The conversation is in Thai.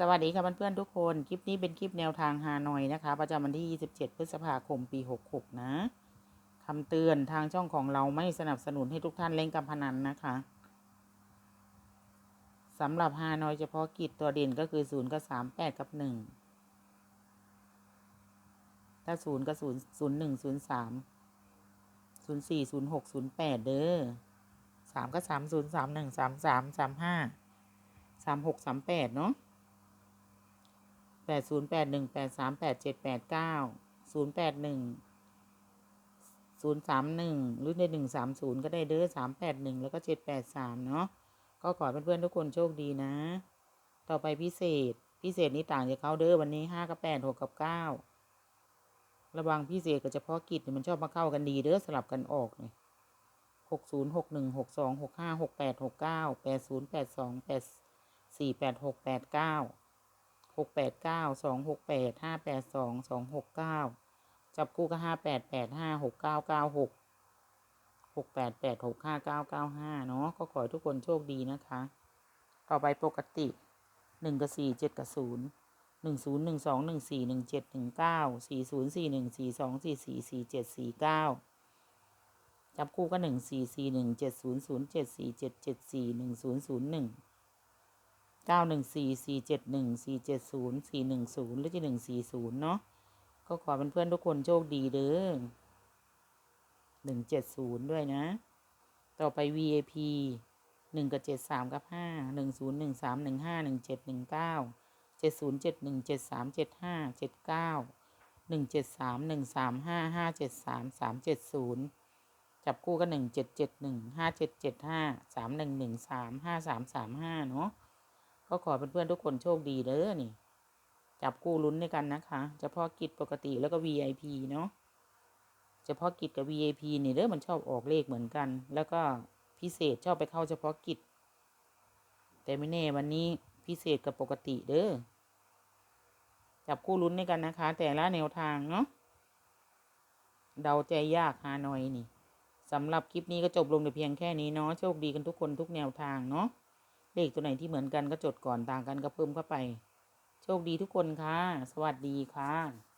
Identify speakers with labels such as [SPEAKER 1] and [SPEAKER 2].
[SPEAKER 1] สวัสดีค่ะเพื่อนๆทุกคน คลิปนี้เป็นคลิปแนวทางฮานอยนะคะ ประจำวันที่ 27 พฤษภาคมปี 66 นะคำเตือนทางช่องของเราไม่สนับสนุนให้ทุกท่านเล่นการพนันนะคะสำหรับฮานอยเฉพาะกิจตัวเด่นก็คือ 0 กับ 3 8 กับ 1 ถ้า 0 กับ 0 0 1 0 3 0 4 0 6 0 8 เด้อ3ก็3 0 3 1 3 3 3 5 3 6 3 8 เนาะ แปดศูนย์แปดหนึ่งแปดสามแปดเจ็ดแปดเก้าศูนย์แปดหนึ่งศูนย์สามหนึ่งหรือในหนึ่งสามศูนย์ก็ได้เด้อสามแปดหนึ่งแล้วก็เจ็ดแปดสามเนาะก็ขอเพื่อนๆทุกคนโชคดีนะ ต่อไปพิเศษ พิเศษนี้ต่างจากเขาเด้อวันนี้ห้ากับแปดหกกับเก้าระวังพิเศษกับเฉพาะกิจเนี่ยมันชอบมาเข้ากันดีเด้อสลับกันออกเนี่ยหกศูนย์หกหนึ่งหกสองหกห้าหกแปดหกเก้าแปดศูนย์แปดสองแปดสี่แปดหกแปดเก้า หกแปดเก้าสองหกแปดห้าแปดสองสองหกเก้าจับคู่ก็ห้าแปดแปดห้าหกเก้าเก้าหกหกแปดแปดหกห้าเก้าเก้าห้าเนาะก็ขอให้ทุกคนโชคดีนะคะ ต่อไปปกติหนึ่งกับสี่เจ็ดกับศูนย์หนึ่งศูนย์หนึ่งสองหนึ่งสี่หนึ่งเจ็ดหนึ่งเก้าสี่ศูนย์สี่หนึ่งสี่สองสี่สี่สี่เจ็ดสี่เก้าจับคู่ก็หนึ่งสี่สี่หนึ่งเจ็ดศูนย์ศูนย์เจ็ดสี่เจ็ดเจ็ดสี่หนึ่งศูนย์ศูนย์หนึ่ง เก้าหนึ่งสี่สี่เจ็ดหนึ่งสี่เจ็ดศูนย์สี่หนึ่งศูนย์หรือที่หนึ่งสี่ศูนย์เนาะก็ขอเพื่อนๆทุกคนโชคดีเด้อหนึ่งเจ็ดศูนย์ด้วยนะ ต่อไป VAP หนึ่งกับเจ็ดสามกับห้าหนึ่งศูนย์หนึ่งสามหนึ่งห้าหนึ่งเจ็ดหนึ่งเก้าเจ็ดศูนย์เจ็ดหนึ่งเจ็ดสามเจ็ดห้าเจ็ดเก้าหนึ่งเจ็ดสามหนึ่งสามห้าห้าเจ็ดสามสามเจ็ดศูนย์จับคู่ก็หนึ่งเจ็ดเจ็ดหนึ่งห้าเจ็ดเจ็ดห้าสามหนึ่งหนึ่งสามห้าสามสามห้าเนาะ ก็ขอเพื่อนๆทุกคนโชคดีเด้อนี่ จับคู่ลุ้นด้วยกันนะคะเฉพาะกิจปกติแล้วก็ VIP เนาะเฉพาะกิจกับ VIP นี่เด้อมันชอบออกเลขเหมือนกัน แล้วก็พิเศษชอบไปเข้าเฉพาะกิจ แต่ไม่แน่วันนี้พิเศษกับปกติเด้อจับคู่ลุ้นด้วยกันนะคะ แต่ละแนวทางเนาะเดาใจยากฮานอยนี่สำหรับคลิปนี้ก็จบลงแต่เพียงแค่นี้เนาะโชคดีกันทุกคนทุกแนวทางเนาะ เลขตัวไหนที่เหมือนกันก็จดก่อนต่างกันก็เพิ่มเข้าไป โชคดีทุกคนค่ะ สวัสดีค่ะ